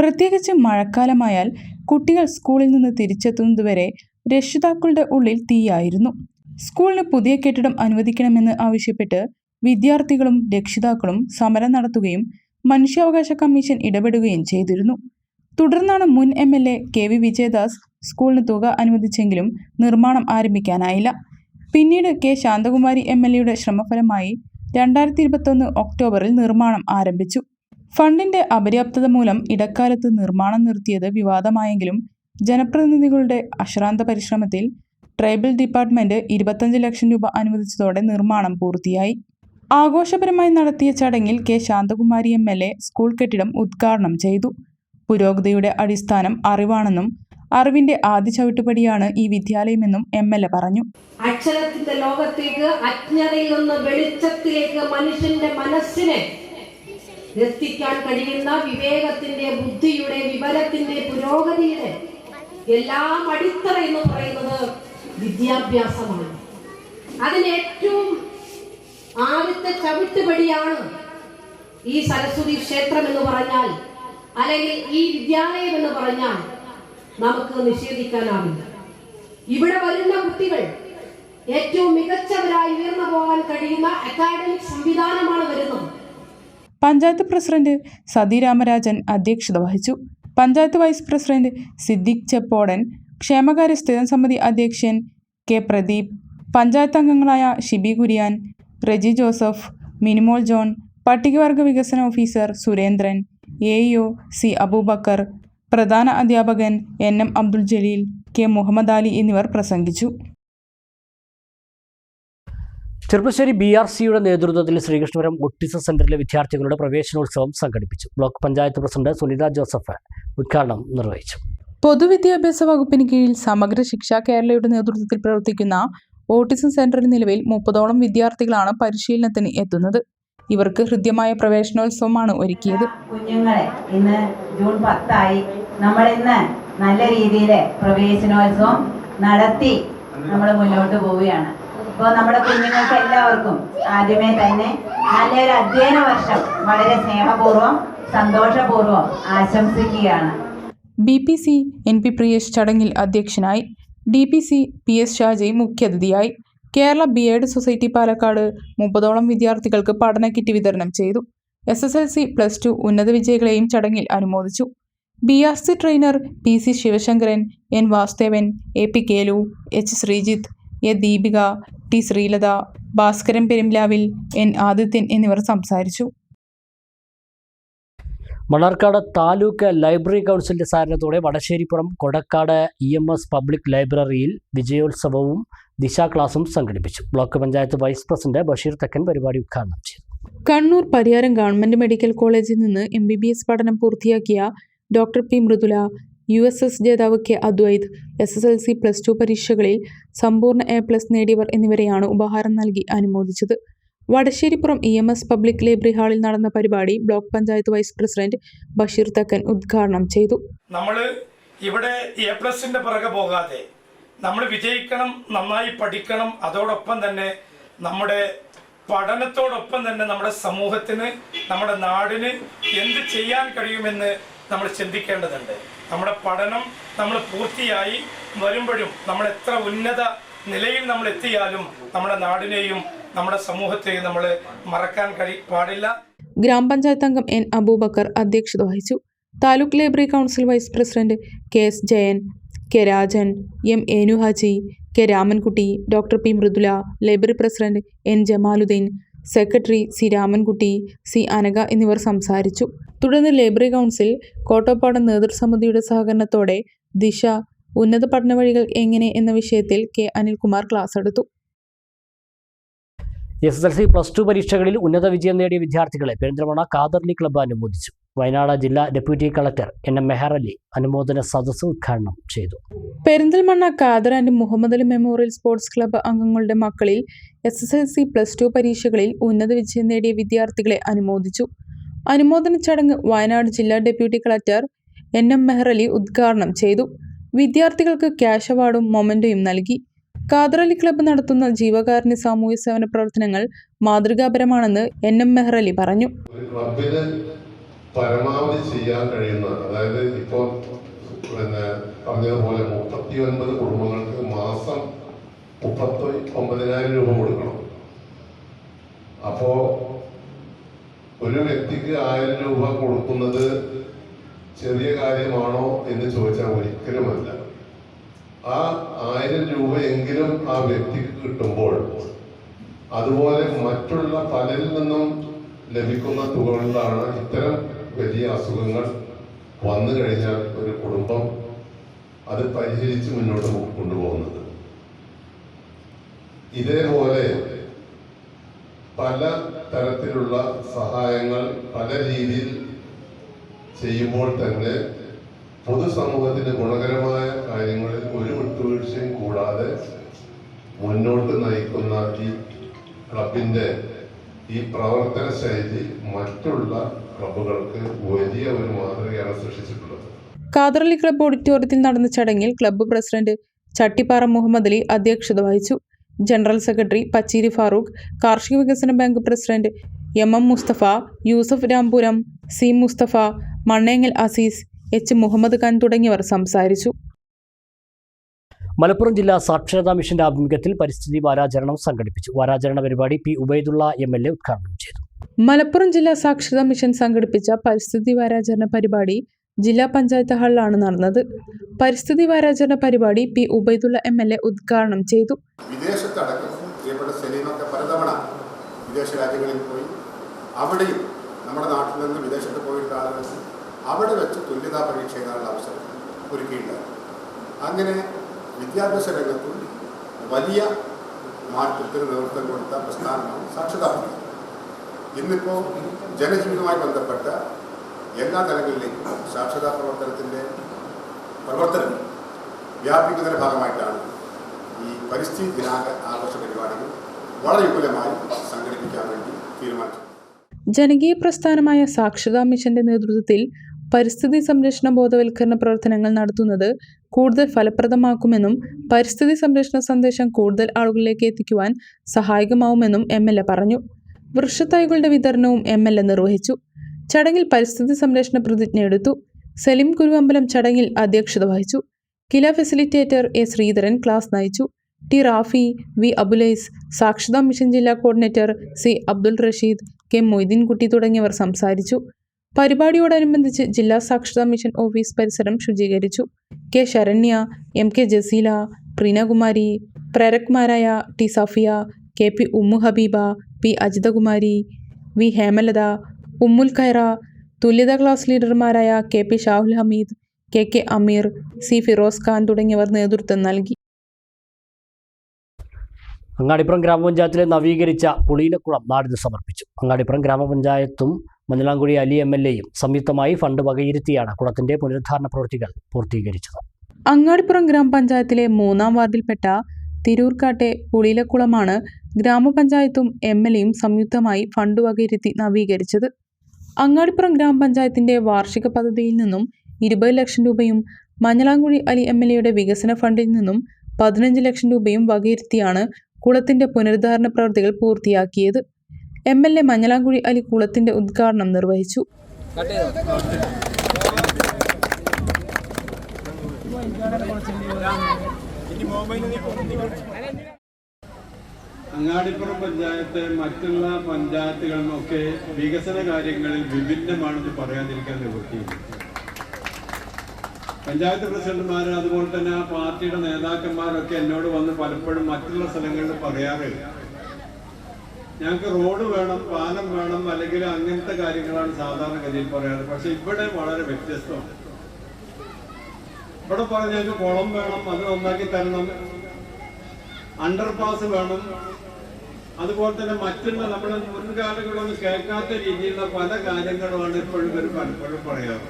പ്രത്യേകിച്ച് മഴക്കാലമായാൽ കുട്ടികൾ സ്കൂളിൽ നിന്ന് തിരിച്ചെത്തുന്നതുവരെ രക്ഷിതാക്കളുടെ ഉള്ളിൽ തീയായിരുന്നു. സ്കൂളിന് പുതിയ കെട്ടിടം അനുവദിക്കണമെന്ന് ആവശ്യപ്പെട്ട് വിദ്യാർത്ഥികളും രക്ഷിതാക്കളും സമരം നടത്തുകയും മനുഷ്യാവകാശ കമ്മീഷൻ ഇടപെടുകയും ചെയ്തിരുന്നു. തുടർന്നാണ് മുൻ M L A K V Vijayadas സ്കൂളിന് തുക അനുവദിച്ചെങ്കിലും നിർമ്മാണം ആരംഭിക്കാനായില്ല. പിന്നീട് കെ ശാന്തകുമാരി എം എൽ എയുടെ ശ്രമഫലമായി രണ്ടായിരത്തി ഇരുപത്തൊന്ന് ഒക്ടോബറിൽ നിർമ്മാണം ആരംഭിച്ചു. ഫണ്ടിന്റെ അപര്യാപ്തത മൂലം ഇടക്കാലത്ത് നിർമ്മാണം നിർത്തിയത് വിവാദമായെങ്കിലും ജനപ്രതിനിധികളുടെ അശ്രാന്ത പരിശ്രമത്തിൽ ട്രൈബൽ ഡിപ്പാർട്ട്മെന്റ് ഇരുപത്തഞ്ച് ലക്ഷം രൂപ അനുവദിച്ചതോടെ നിർമ്മാണം പൂർത്തിയായി. ആഘോഷപരമായി നടത്തിയ ചടങ്ങിൽ K. Santhakumari M. L. A school കെട്ടിടം ഉദ്ഘാടനം ചെയ്തു. പുരോഗതിയുടെ അടിസ്ഥാനം അറിവാണെന്നും അറിവിന്റെ ആദ്യ ചവിട്ടുപടിയാണ് ഈ വിദ്യാലയമെന്നും എം. എൽ. എ പറഞ്ഞു. അക്ഷരത്തിന്റെ ലോകത്തേക്ക് അജ്ഞതയിൽ നിന്ന് വെളിച്ചത്തിലേക്ക് മനുഷ്യന്റെ മനസ്സിനെ എത്തിക്കാൻ കഴിയുന്ന വിവേകത്തിന്റെ ബുദ്ധിയുടെ വിവരത്തിന്റെ പുരോഗതിയുടെ എല്ലാം അടിത്തറ എന്ന് പറയുന്നത് വിദ്യാഭ്യാസമാണ്. അതിന് ഏറ്റവും ആദ്യത്തെ ചവിട്ടുപടിയാണ് ഈ സരസ്വതി ക്ഷേത്രം എന്ന് പറഞ്ഞാൽ അല്ലെങ്കിൽ ഈ വിദ്യാലയം എന്ന് പറഞ്ഞാൽ നമുക്ക് നിഷേധിക്കാനാവില്ല. ഇവിടെ വരുന്ന കുട്ടികൾ ഏറ്റവും മികച്ചവരായി ഉയർന്നു പോകാൻ കഴിയുന്ന അക്കാദമിക് സംവിധാനമാണ് വരുന്നത്. പഞ്ചായത്ത് പ്രസിഡന്റ് സതി രാമരാജൻ അധ്യക്ഷത വഹിച്ചു. പഞ്ചായത്ത് വൈസ് പ്രസിഡന്റ് സിദ്ദിഖ് ചെപ്പോടൻ ക്ഷേമകാര്യ സ്ഥിരം സമിതി അധ്യക്ഷൻ കെ പ്രദീപ് പഞ്ചായത്ത് അംഗങ്ങളായ ഷിബി കുര്യാൻ റെജി ജോസഫ് മിനിമോൾ ജോൺ പട്ടികവർഗ വികസന officer Surendran A E O C Aboobacker പ്രധാന അധ്യാപകൻ N M Abdul Jaleel K Muhammad Ali എന്നിവർ പ്രസംഗിച്ചു. ചെറുപ്പശ്ശേരി ബി ആർ സിയുടെ നേതൃത്വത്തിൽ ശ്രീകൃഷ്ണപുരം ഒട്ടിസം സെന്ററിലെ വിദ്യാർത്ഥികളുടെ പ്രവേശനോത്സവം സംഘടിപ്പിച്ചു. ബ്ലോക്ക് പഞ്ചായത്ത് പ്രസിഡന്റ് സുനിത ജോസഫ് ഉദ്ഘാടനം നിർവഹിച്ചു. പൊതുവിദ്യാഭ്യാസ വകുപ്പിന് കീഴിൽ സമഗ്ര ശിക്ഷ കേരളയുടെ നേതൃത്വത്തിൽ പ്രവർത്തിക്കുന്ന ഓട്ടിസം സെന്ററിൽ നിലവിൽ മുപ്പതോളം വിദ്യാർത്ഥികളാണ് പരിശീലനത്തിന് എത്തുന്നത്. ഇവർക്ക് ഹൃദ്യമായ പ്രവേശനോത്സവമാണ് ഒരുക്കിയത്. കുഞ്ഞുങ്ങളെ ഇന്ന് ജൂൺ പത്തായി നമ്മൾ ഇന്ന് നല്ല രീതിയിൽ പ്രവേശനോത്സവം നടത്തി നമ്മൾ മുന്നോട്ട് പോവുകയാണ്. ഇപ്പോൾ നമ്മുടെ കുഞ്ഞുങ്ങൾക്ക് എല്ലാവർക്കും ആദ്യമേ തന്നെ നല്ലൊരു അധ്യയന വർഷം വളരെ സ്നേഹപൂർവം സന്തോഷപൂർവം ആശംസിക്കുകയാണ്. B P C N P Priyesh ചടങ്ങിൽ അധ്യക്ഷനായി D P C P S Shaji മുഖ്യാതിഥിയായി Kerala B Ed society Palakkad മുപ്പതോളം വിദ്യാർത്ഥികൾക്ക് പഠന കിറ്റ് വിതരണം ചെയ്തു. S S L C plus two ഉന്നത വിജയികളെയും ചടങ്ങിൽ അനുമോദിച്ചു. B R C trainer P C Sivasankaran N Vasudevan A P Kelu H Sreejith A Deepika T Sreelatha Bhaskaran പെരുംലാവിൽ N Adithyan എന്നിവർ സംസാരിച്ചു. മണ്ണാർക്കാട് താലൂക്ക് ലൈബ്രറി കൗൺസിലിന്റെ സഹകരണത്തോടെ Vadasserippuram Kodakkad E M S public ലൈബ്രറിയിൽ വിജയോത്സവവും ദിശാ ക്ലാസും സംഘടിപ്പിച്ചു. Block panchayat vice president Basheer Thekkan പരിപാടി ഉദ്ഘാടനം ചെയ്തു. കണ്ണൂർ പരിയാരം ഗവൺമെന്റ് മെഡിക്കൽ കോളേജിൽ നിന്ന് എം ബി ബി എസ് പഠനം പൂർത്തിയാക്കിയ doctor P. Mridula U S S ജേതാവ് K. Adwaith S S L C plus two പരീക്ഷകളിൽ സമ്പൂർണ എ പ്ലസ് നേടിയവർ എന്നിവരെയാണ് ഉപഹാരം നൽകി അനുമോദിച്ചത്. Vadasserippuram E M S public library ഹാളിൽ നടന്ന പരിപാടി block panchayat vice president Basheer Thakkan ഉദ്ഘാടനം ചെയ്തു. നമ്മൾ ഇവിടെ എ പ്ലസിന്റെ പിറകെ പോകാതെ നമ്മൾ വിജയിക്കണം നന്നായി പഠിക്കണം അതോടൊപ്പം തന്നെ നമ്മുടെ പഠനത്തോടൊപ്പം തന്നെ നമ്മുടെ സമൂഹത്തിന് നമ്മുടെ നാടിന് എന്ത് ചെയ്യാൻ കഴിയുമെന്ന് നമ്മൾ ചിന്തിക്കേണ്ടതുണ്ട്. നമ്മുടെ പഠനം നമ്മൾ പൂർത്തിയായി വരുമ്പോഴും നമ്മൾ എത്ര ഉന്നത നിലയിൽ നമ്മൾ എത്തിയാലും നമ്മുടെ നാടിനെയും നമ്മുടെ സമൂഹത്തെ നമ്മൾ മറക്കാൻ കഴി പാടില്ല. ഗ്രാമപഞ്ചായത്ത് അംഗം എൻ അബൂബക്കർ അധ്യക്ഷത വഹിച്ചു. Taluk library council vice president K S Jayan K Rajan M Enu Haji K Ramankutty doctor P Mridula library president N Jamaludheen secretary C Ramankutty C Anagha എന്നിവർ സംസാരിച്ചു. തുടർന്ന് ലൈബ്രറി കൗൺസിൽ കോട്ടപ്പാടം നേതൃസമിതിയുടെ സഹകരണത്തോടെ ദിശ ഉന്നത പഠന വഴികൾ എങ്ങനെ എന്ന വിഷയത്തിൽ കെ അനിൽകുമാർ ക്ലാസ് എടുത്തു. S S L C plus two പരീക്ഷകളിൽ ഉന്നത വിജയം നേടിയ വിദ്യാർത്ഥികളെ പെരിന്തൽമണ്ണ കാദർലി ക്ലബ്ബ് അനുമോദിച്ചു. വയനാട് ജില്ലാ deputy collector N M Meharali അനുമോദന സദസ്സ് ഉദ്ഘാടനം ചെയ്തു. Perinthalmanna Kader and Muhammad Ali memorial sports club അംഗങ്ങളുടെ മക്കളിൽ S S L C plus two പരീക്ഷകളിൽ ഉന്നത വിജയം നേടിയ വിദ്യാർത്ഥികളെ അനുമോദിച്ചു. അനുമോദന ചടങ്ങ് വയനാട് ജില്ലാ deputy collector N M Meharali ഉദ്ഘാടനം ചെയ്തു. വിദ്യാർത്ഥികൾക്ക് ക്യാഷ് അവാർഡും മൊമെന്റോയും നൽകി. അലി ക്ലബ്ബ് നടത്തുന്ന ജീവകാരുണ്യ സാമൂഹ്യ സേവന പ്രവർത്തനങ്ങൾ മാതൃകാപരമാണെന്ന് എൻ എം മെഹ്റലി പറഞ്ഞു. ക്ലബിന് പരമാവധി ചെയ്യാൻ കഴിയുന്ന അതായത് ഇപ്പോൾ പിന്നെ പറഞ്ഞതുപോലെ മുപ്പത്തി ഒൻപത് കുടുംബങ്ങൾക്ക് മാസം മുപ്പത്തി ഒമ്പതിനായിരം രൂപ കൊടുക്കണം. അപ്പോ ഒരു വ്യക്തിക്ക് ആയിരം രൂപ കൊടുക്കുന്നത് ചെറിയ കാര്യമാണോ എന്ന് ചോദിച്ചാൽ ഒരിക്കലുമല്ല. ആ ആയിരം രൂപയെങ്കിലും ആ വ്യക്തിക്ക് കിട്ടുമ്പോൾ അതുപോലെ മറ്റുള്ള പലരിൽ നിന്നും ലഭിക്കുന്ന തുകകളിലാണ് ഇത്തരം വലിയ അസുഖങ്ങൾ വന്നു കഴിഞ്ഞാൽ ഒരു കുടുംബം അത് പരിഹരിച്ച് മുന്നോട്ട് കൊണ്ടുപോകുന്നത്. ഇതേപോലെ പല തരത്തിലുള്ള സഹായങ്ങൾ പല രീതിയിൽ ചെയ്യുമ്പോൾ തന്നെ പൊതുസമൂഹത്തിന് ഗുണകരമായ കാര്യങ്ങളിൽ ഒരു വിട്ടുവീഴ്ചയും കൂടാതെ മുന്നോട്ട് നയിക്കുന്ന ഈ ക്ലബിന്റെ ഈ പ്രവർത്തന ശൈലി മറ്റുള്ള ക്ലബുകൾക്ക് വലിയ ഒരു മാതൃകയാണ് സൃഷ്ടിച്ചിട്ടുള്ളത്. കാതറലി ക്ലബ് ക്ലബ്ബ് ഓഡിറ്റോറിയത്തിൽ നടന്ന ചടങ്ങിൽ ക്ലബ്ബ് പ്രസിഡന്റ് ചട്ടിപ്പാറ മുഹമ്മദ് അലി അധ്യക്ഷത വഹിച്ചു. ജനറൽ സെക്രട്ടറി പച്ചീരി ഫാറൂഖ് കാർഷിക വികസന bank president M M Musthafa Yusuf Rampuram C Musthafa Mannengal Azeez H Muhammad Khan തുടങ്ങിയവർ സംസാരിച്ചു. മലപ്പുറം ജില്ലാ സാക്ഷരതാ മിഷന്റെ ആഭിമുഖ്യത്തിൽ പരിസ്ഥിതി വാരാചരണം സംഘടിപ്പിച്ചു. വാരാചരണ പരിപാടി P Ubaidulla M L A ഉദ്ഘാടനം ചെയ്തു. മലപ്പുറം ജില്ലാ സാക്ഷരതാ മിഷൻ സംഘടിപ്പിച്ച പരിസ്ഥിതി വാരാചരണ പരിപാടി ജില്ലാ പഞ്ചായത്ത് ഹാളിലാണ് നടന്നത്. പരിസ്ഥിതി വാരാചരണ പരിപാടി P Ubaidulla M L A ഉദ്ഘാടനം ചെയ്തു. വിദേശത്തടക്കം പ്രിയപ്പെട്ട സലീമൊക്കെ പലതവണ വിദേശ രാജ്യങ്ങളിൽ പോയി. അവിടെയും നമ്മുടെ നാട്ടിൽ നിന്ന് വിദേശത്ത് അവിടെ വെച്ച് തുല്യതാ പരീക്ഷ എഴുതാനുള്ള അവസരം ഒരുക്കിയിട്ടുണ്ടായിരുന്നു അങ്ങനെ വിദ്യാഭ്യാസ രംഗത്തും വലിയ മാറ്റത്തിന് നേതൃത്വം കൊടുത്ത പ്രസ്ഥാനമാണ് സാക്ഷരതാ പദ്ധതി ഇന്നിപ്പോൾ ജനജീവിതവുമായി ബന്ധപ്പെട്ട എല്ലാ തലങ്ങളിലേക്കും സാക്ഷരതാ പ്രവർത്തനത്തിന്റെ പ്രവർത്തനം വ്യാപിക്കുന്നതിന്റെ ഭാഗമായിട്ടാണ് ഈ പരിസ്ഥിതി ദിനാഘ ആഘോഷ പരിപാടികൾ വളരെ വിപുലമായി സംഘടിപ്പിക്കാൻ വേണ്ടി തീരുമാനിച്ചു ജനകീയ പ്രസ്ഥാനമായ സാക്ഷരതാ മിഷന്റെ നേതൃത്വത്തിൽ പരിസ്ഥിതി സംരക്ഷണ ബോധവൽക്കരണ പ്രവർത്തനങ്ങൾ നടത്തുന്നത് കൂടുതൽ ഫലപ്രദമാക്കുമെന്നും പരിസ്ഥിതി സംരക്ഷണ സന്ദേശം കൂടുതൽ ആളുകളിലേക്ക് എത്തിക്കുവാൻ സഹായകമാവുമെന്നും എം എൽ എ പറഞ്ഞു. വൃക്ഷത്തൈകളുടെ വിതരണവും എം എൽ എ നിർവഹിച്ചു. ചടങ്ങിൽ പരിസ്ഥിതി സംരക്ഷണ പ്രതിജ്ഞ എടുത്തു. സലിം കുരുവമ്പലം ചടങ്ങിൽ അധ്യക്ഷത വഹിച്ചു. KILA facilitator A Sreedharan class നയിച്ചു. ടി റാഫി വി അബുലൈസ് സാക്ഷരതാ മിഷൻ ജില്ലാ coordinator C Abdul Rasheed K Moideenkutty തുടങ്ങിയവർ സംസാരിച്ചു. പരിപാടിയോടനുബന്ധിച്ച് ജില്ലാ സാക്ഷരതാ മിഷൻ ഓഫീസ് പരിസരം ശുചീകരിച്ചു. K. Saranya M. K. Jaseela Preenakumari പ്രേരക്മാരായ T. Safiya K. P. Ummu Habeeba P. Ajithakumari V. Hemalatha Ummul Khaira തുല്യതാ class ലീഡർമാരായ K. P. Shahul Hameed K. K. Ameer C. Firoz Khan തുടങ്ങിയവർ നേതൃത്വം നൽകി. അങ്ങാടിപ്പുറം ഗ്രാമപഞ്ചായത്തിലെ നവീകരിച്ച പുളിയിലക്കുളം നാടിന് സമർപ്പിച്ചു. അങ്ങാടിപ്പുറം ഗ്രാമപഞ്ചായത്തും മഞ്ഞളാംകുഴി അലി എം എൽ എയും സംയുക്തമായി ഫണ്ട് വകയിരുത്തിയാണ് കുളത്തിന്റെ പുനരുദ്ധാരണ പ്രവൃത്തികൾ പൂർത്തീകരിച്ചത്. അങ്ങാടിപ്പുറം ഗ്രാമപഞ്ചായത്തിലെ മൂന്നാം വാർഡിൽപ്പെട്ട തിരൂർക്കാട്ടെ പുളിയിലക്കുളമാണ് ഗ്രാമപഞ്ചായത്തും എം എൽ എയും സംയുക്തമായി ഫണ്ട് വകയിരുത്തി നവീകരിച്ചത്. അങ്ങാടിപ്പുറം ഗ്രാമപഞ്ചായത്തിന്റെ വാർഷിക പദ്ധതിയിൽ നിന്നും ഇരുപത് ലക്ഷം രൂപയും മഞ്ഞളാംകുഴി അലി എം എൽ എയുടെ വികസന ഫണ്ടിൽ നിന്നും പതിനഞ്ച് ലക്ഷം രൂപയും വകയിരുത്തിയാണ് കുളത്തിന്റെ പുനരുദ്ധാരണ പ്രവൃത്തികൾ പൂർത്തിയാക്കിയത്. M L A Manjalamkuzhi Ali കുളത്തിന്റെ ഉദ്ഘാടനം നിർവഹിച്ചു. അങ്ങാടിപ്പുറം പഞ്ചായത്ത് മറ്റുള്ള പഞ്ചായത്തുകളും ഒക്കെ വികസന കാര്യങ്ങളിൽ വിഭിന്നമാണെന്ന് പറയാതിരിക്കാൻ നിവൃത്തിയില്ല. പഞ്ചായത്ത് പ്രസിഡന്റുമാർ അതുപോലെ തന്നെ ആ പാർട്ടിയുടെ നേതാക്കന്മാരൊക്കെ എന്നോട് വന്ന് പലപ്പോഴും മറ്റുള്ള സ്ഥലങ്ങളിൽ പറയാറുണ്ട്. ഞങ്ങൾക്ക് റോഡ് വേണം പാലം വേണം അല്ലെങ്കിൽ അങ്ങനത്തെ കാര്യങ്ങളാണ് സാധാരണഗതിയിൽ പറയാറ്. പക്ഷെ ഇവിടെ വളരെ വ്യത്യസ്തമാണ്. ഇവിടെ പറഞ്ഞ ഞങ്ങൾക്ക് കുളം വേണം അത് നന്നാക്കി തരണം. അണ്ടർപാസ് വേണം. അതുപോലെ തന്നെ മറ്റുള്ള നമ്മുടെ മുൻകാലങ്ങളൊന്നും കേൾക്കാത്ത രീതിയിലുള്ള പല കാര്യങ്ങളുമാണ് ഇപ്പോഴും ഇവർ പലപ്പോഴും പറയാറ്.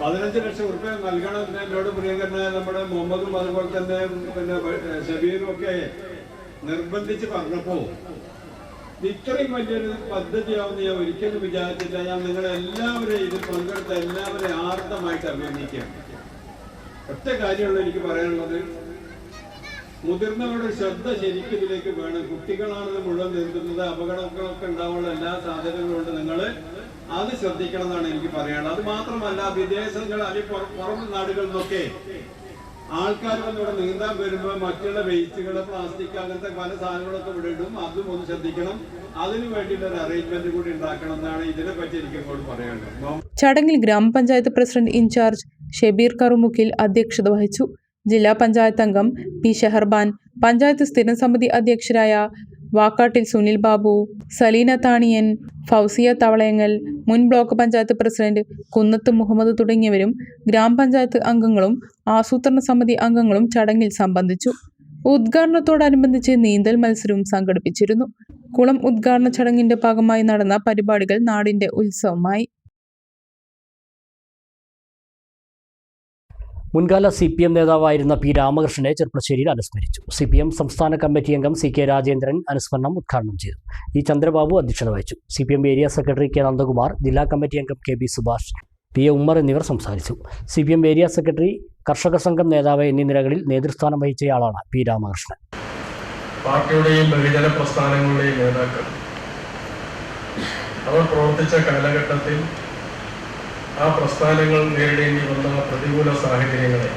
പതിനഞ്ച് ലക്ഷം റുപ്യ നൽകണം എന്ന് എന്നോട് പ്രിയങ്കരനായ നമ്മുടെ മുഹമ്മദും അതുപോലെ തന്നെ പിന്നെ ഷബീറും ഒക്കെ നിർബന്ധിച്ച് പറഞ്ഞപ്പോ ഇത്രയും വലിയൊരു പദ്ധതിയാവുന്ന ഞാൻ ഒരിക്കലും വിചാരിച്ചില്ല ഞാൻ നിങ്ങളെല്ലാവരെയും ഇതിൽ പങ്കെടുത്ത എല്ലാവരെയും ആർദ്രമായിട്ട് അഭിനന്ദിക്കുകയാണ് ഒറ്റ കാര്യമുള്ള എനിക്ക് പറയാനുള്ളത് മുതിർന്നവരുടെ ശ്രദ്ധ ശരിക്കും ഇതിലേക്ക് വേണം. കുട്ടികളാണ് മുഴുവൻ നീന്തുന്നത് അപകടങ്ങളൊക്കെ ഉണ്ടാവാനുള്ള എല്ലാ സാധ്യതകളും ഉണ്ട്. നിങ്ങൾ അത് ശ്രദ്ധിക്കണം എന്നാണ് എനിക്ക് പറയാനുള്ളത്. അത് മാത്രമല്ല വിദേശങ്ങൾ അല്ലെങ്കിൽ പുറം നാടുകളിൽ നിന്നൊക്കെ ആൾക്കാർ വന്ന് ഇവിടെ നീന്താൻ വരുമ്പോൾ മറ്റുള്ള വേസ്റ്റുകൾ പ്ലാസ്റ്റിക് അങ്ങനത്തെ പല സാധനങ്ങളൊക്കെ ഇവിടെ ഇടും. അതും ഒന്ന് ശ്രദ്ധിക്കണം. അതിനു വേണ്ടിയിട്ട് ഒരു അറേഞ്ച്മെന്റ് കൂടി ഉണ്ടാക്കണം എന്നാണ് ഇതിനെ പറ്റി എനിക്ക് ഇങ്ങോട്ട് പറയാനുള്ളത്. ചടങ്ങിൽ ഗ്രാമപഞ്ചായത്ത് പ്രസിഡന്റ് ഇൻചാർജ് ഷെബീർ കറുമുക്കിൽ അധ്യക്ഷത വഹിച്ചു. ജില്ലാ പഞ്ചായത്ത് അംഗം പി ഷെഹർബാൻ പഞ്ചായത്ത് സ്ഥിരം സമിതി അധ്യക്ഷരായ വാക്കാട്ടിൽ സുനിൽ ബാബു സലീന താണിയൻ ഫൗസിയ തവളയങ്ങൽ മുൻ ബ്ലോക്ക് പഞ്ചായത്ത് പ്രസിഡന്റ് കുന്നത്ത് മുഹമ്മദ് തുടങ്ങിയവരും ഗ്രാമപഞ്ചായത്ത് അംഗങ്ങളും ആസൂത്രണ സമിതി അംഗങ്ങളും ചടങ്ങിൽ സംബന്ധിച്ചു. ഉദ്ഘാടനത്തോടനുബന്ധിച്ച് നീന്തൽ മത്സരവും സംഘടിപ്പിച്ചിരുന്നു. കുളം ഉദ്ഘാടന ചടങ്ങിന്റെ ഭാഗമായി നടന്ന പരിപാടികൾ നാടിന്റെ ഉത്സവമായി. മുൻകാല സി പി എം നേതാവായിരുന്ന പി രാമകൃഷ്ണനെ ചെർപ്പളശ്ശേരിയിൽ അനുസ്മരിച്ചു. സി പി എം സംസ്ഥാന കമ്മിറ്റി അംഗം സി കെ രാജേന്ദ്രൻ അനുസ്മരണം ഉദ്ഘാടനം ചെയ്തു. ഇ ചന്ദ്രബാബു അധ്യക്ഷത വഹിച്ചു. C P M area secretary K Nandakumar ജില്ലാ കമ്മിറ്റി അംഗം K B Subhash P A Ummer എന്നിവർ സംസാരിച്ചു. C P M area secretary കർഷക സംഘം നേതാവ് എന്നീ നിലകളിൽ നേതൃസ്ഥാനം വഹിച്ചയാളാണ് പി രാമകൃഷ്ണൻ. പാർട്ടിയുടെയും ബഹുജന പ്രസ്ഥാനങ്ങളുടെയും നേതാക്കൾ. അവർ പ്രവർത്തിച്ച കാലഘട്ടത്തിൽ ആ പ്രസ്ഥാനങ്ങൾ നേരിടേണ്ടി വന്ന പ്രതികൂല സാഹചര്യങ്ങളെ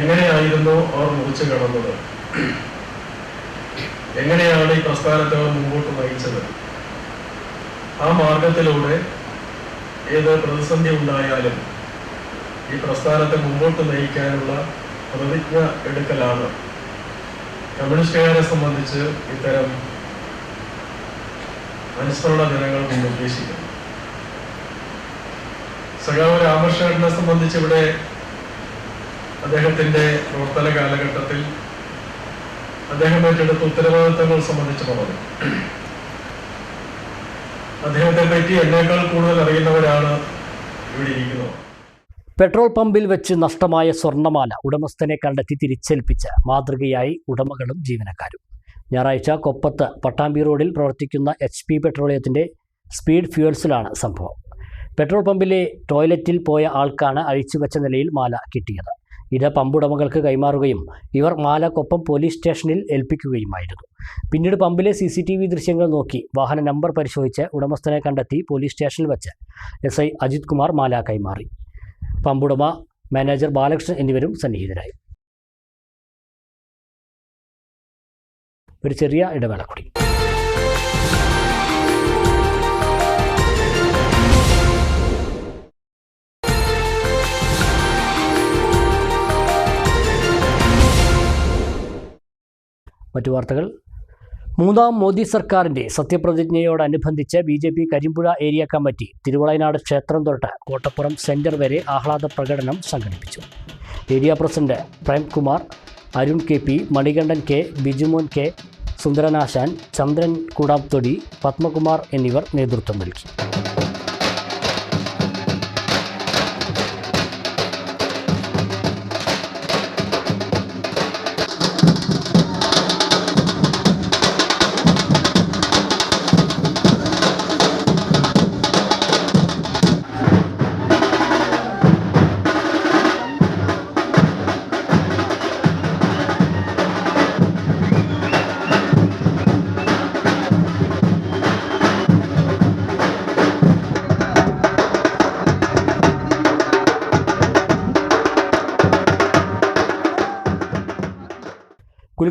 എങ്ങനെയായിരുന്നു അവർ മുറിച്ചു കടന്നത്? എങ്ങനെയാണ് ഈ പ്രസ്ഥാനത്തെ അവർ മുമ്പോട്ട് നയിച്ചത്? ആ മാർഗത്തിലൂടെ ഏത് പ്രതിസന്ധി ഉണ്ടായാലും ഈ പ്രസ്ഥാനത്തെ മുമ്പോട്ട് നയിക്കാനുള്ള പ്രതിജ്ഞ എടുക്കലാണ്. കമ്മ്യൂണിസ്റ്റുകാരെ സംബന്ധിച്ച് ഇത്തരം അനുസ്മരണ ദിനങ്ങൾ കൊണ്ട് ഉദ്ദേശിക്കുന്നു സഖാവ് രാമകൃഷ്ണനെ സംബന്ധിച്ച് ഇവിടെ അദ്ദേഹത്തിന്റെ പ്രവർത്തന കാലഘട്ടത്തിൽ അദ്ദേഹം ഏറ്റെടുത്ത ഉത്തരവാദിത്തങ്ങൾ സംബന്ധിച്ച് പറഞ്ഞു അദ്ദേഹത്തെ പറ്റി എന്നേക്കാൾ കൂടുതൽ അറിയുന്നവരാണ് ഇവിടെ ഇരിക്കുന്നത്. പെട്രോൾ പമ്പിൽ വെച്ച് നഷ്ടമായ സ്വർണമാല ഉടമസ്ഥനെ കണ്ടെത്തി തിരിച്ചേൽപ്പിച്ച മാതൃകയായി ഉടമകളും ജീവനക്കാരും. ഞായറാഴ്ച കൊപ്പത്ത് പട്ടാമ്പി റോഡിൽ പ്രവർത്തിക്കുന്ന എച്ച് പി പെട്രോളിയത്തിന്റെ സ്പീഡ് ഫ്യൂൽസിലാണ് സംഭവം. പെട്രോൾ പമ്പിലെ ടോയ്ലറ്റിൽ പോയ ആൾക്കാണ് അഴിച്ചുവെച്ച നിലയിൽ മാല കിട്ടിയത്. ഇത് പമ്പുടമകൾക്ക് കൈമാറുകയും ഇവർ മാലക്കൊപ്പം പോലീസ് സ്റ്റേഷനിൽ ഏൽപ്പിക്കുകയുമായിരുന്നു. പിന്നീട് പമ്പിലെ സി സി ടി വി ദൃശ്യങ്ങൾ നോക്കി വാഹന നമ്പർ പരിശോധിച്ച് ഉടമസ്ഥനെ കണ്ടെത്തി പോലീസ് സ്റ്റേഷനിൽ വെച്ച് എസ് ഐ അജിത് കുമാർ മാല കൈമാറി. പമ്പുടമ മാനേജർ ബാലകൃഷ്ണൻ എന്നിവരും സന്നിഹിതരായി. ഒരു ചെറിയ ഇടവേള കൂടി. മറ്റു വാർത്തകൾ. മൂന്നാം മോദി സർക്കാരിന്റെ സത്യപ്രതിജ്ഞയോടനുബന്ധിച്ച് B J P Karimpuzha area committee Thiruvalayanad ക്ഷേത്രം തൊട്ട് കോട്ടപ്പുറം സെന്റർ വരെ ആഹ്ലാദ പ്രകടനം സംഘടിപ്പിച്ചു. Area president Premkumar Arun K P Manikandan K Bijumon K Sundaranasan Chandran Koodathodi Padmakumar എന്നിവർ നേതൃത്വം നൽകി.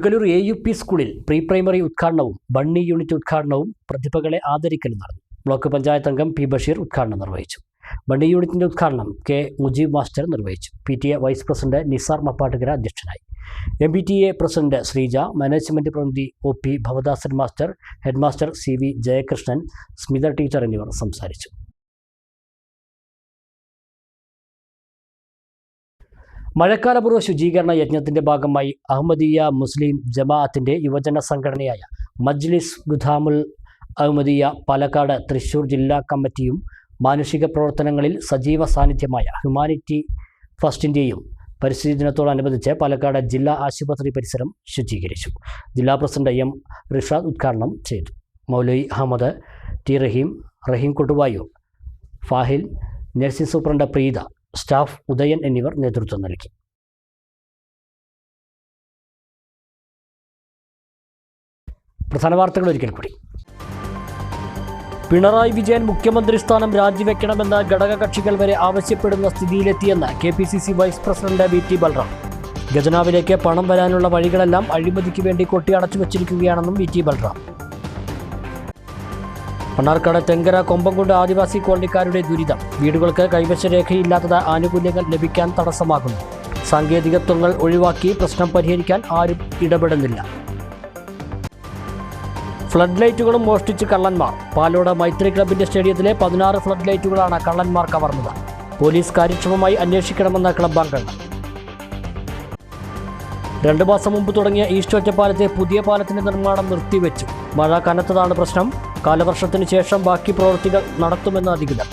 കുലുക്കലൂർ എ യു പി സ്കൂളിൽ പ്രീ പ്രൈമറി ഉദ്ഘാടനവും ബണ്ണി യൂണിറ്റ് ഉദ്ഘാടനവും പ്രതിഭകളെ ആദരിക്കലും നടന്നു. ബ്ലോക്ക് പഞ്ചായത്ത് അംഗം പി ബഷീർ ഉദ്ഘാടനം നിർവഹിച്ചു. ബണ്ണി യൂണിറ്റിന്റെ ഉദ്ഘാടനം കെ മുജീബ് മാസ്റ്റർ നിർവഹിച്ചു. P T A vice president Nisar Mappattukara അധ്യക്ഷനായി. M P T A president Sreeja management പ്രതിനിധി O P Bhavadasan master headmaster C V Jayakrishnan Smitha teacher എന്നിവർ സംസാരിച്ചു. മഴക്കാലപൂർവ ശുചീകരണ യജ്ഞത്തിന്റെ ഭാഗമായി അഹമ്മദീയ മുസ്ലിം ജമാഅത്തിന്റെ യുവജന സംഘടനയായ മജ്ലിസ് ഗുദാമുൽ അഹമ്മദീയ പാലക്കാട് തൃശൂർ ജില്ലാ കമ്മിറ്റിയും മാനുഷിക പ്രവർത്തനങ്ങളിൽ സജീവ സാന്നിധ്യമായ ഹ്യൂമാനിറ്റി ഫസ്റ്റിന്റെയും പരിസ്ഥിതി ദിനത്തോടനുബന്ധിച്ച് പാലക്കാട് ജില്ലാ ആശുപത്രി പരിസരം ശുചീകരിച്ചു. ജില്ലാ പ്രസിഡന്റ് എം. റിഷാദ് ഉദ്ഘാടനം ചെയ്തു. Moulavi Ahmed T Raheem Raheem Kottuvayur Fahil nursing superintendent Preetha staff Udayan എന്നിവർ നേതൃത്വം നൽകി. പ്രധാന വാർത്തകൾ ഒരിക്കൽ കൂടി. പിണറായി വിജയൻ മുഖ്യമന്ത്രി സ്ഥാനം രാജിവെക്കണമെന്ന് ഘടകകക്ഷികൾ വരെ ആവശ്യപ്പെടുന്ന സ്ഥിതിയിലെത്തിയെന്ന് K P C C vice president V T Balram. ഖജനാവിലേക്ക് പണം വരാനുള്ള വഴികളെല്ലാം അഴിമതിക്ക് വേണ്ടി കൊട്ടിയടച്ചു വച്ചിരിക്കുകയാണെന്നും വി ടി ബൽറാം. മണ്ണാർക്കാട് തെങ്കര കൊമ്പംകുണ്ട് ആദിവാസി കോളനിക്കാരുടെ ദുരിതം. വീടുകൾക്ക് കൈവശ കൈവശരേഖയില്ലാത്തത് ആനുകൂല്യങ്ങൾ ലഭിക്കാൻ തടസ്സമാകുന്നു. സാങ്കേതികത്വങ്ങൾ ഒഴിവാക്കി പ്രശ്നം പരിഹരിക്കാൻ ആരും ഇടപെടുന്നില്ല. ഫ്ലഡ് ലൈറ്റുകളും മോഷ്ടിച്ച് കള്ളന്മാർ. പാലോട് മൈത്രി ക്ലബിന്റെ സ്റ്റേഡിയത്തിലെ പതിനാറ് ഫ്ലഡ് ലൈറ്റുകളാണ് കള്ളന്മാർ കവർന്നത്. പോലീസ് കാര്യക്ഷമമായി അന്വേഷിക്കണമെന്ന് ക്ലബ് അംഗങ്ങൾ രണ്ടു മാസം മുമ്പ് തുടങ്ങിയ ഈസ്റ്റ് ഒറ്റപ്പാലത്തെ പുതിയ പാലത്തിന്റെ നിർമ്മാണം നിർത്തിവെച്ചു. മഴ കനത്തതാണ് പ്രശ്നം. കാലവർഷത്തിന് ശേഷം ബാക്കി പ്രവൃത്തികൾ നടത്തുമെന്ന് അധികൃതർ.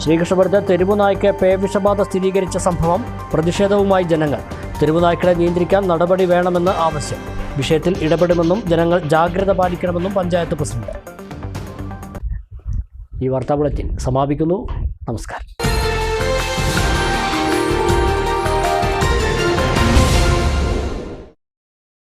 ശ്രീകൃഷ്ണപുരത്ത് തെരുവുനായ്ക്ക് പേവിഷബാധ സ്ഥിരീകരിച്ച സംഭവം പ്രതിഷേധവുമായി ജനങ്ങൾ. തെരുവുനായ്ക്കളെ നിയന്ത്രിക്കാൻ നടപടി വേണമെന്ന് ആവശ്യം. വിഷയത്തിൽ ഇടപെടുമെന്നും ജനങ്ങൾ ജാഗ്രത പാലിക്കണമെന്നും പഞ്ചായത്ത് പ്രസിഡന്റ്. ഈ വാർത്താ ബുള്ളറ്റിൻ സമാപിക്കുന്നു. നമസ്കാരം.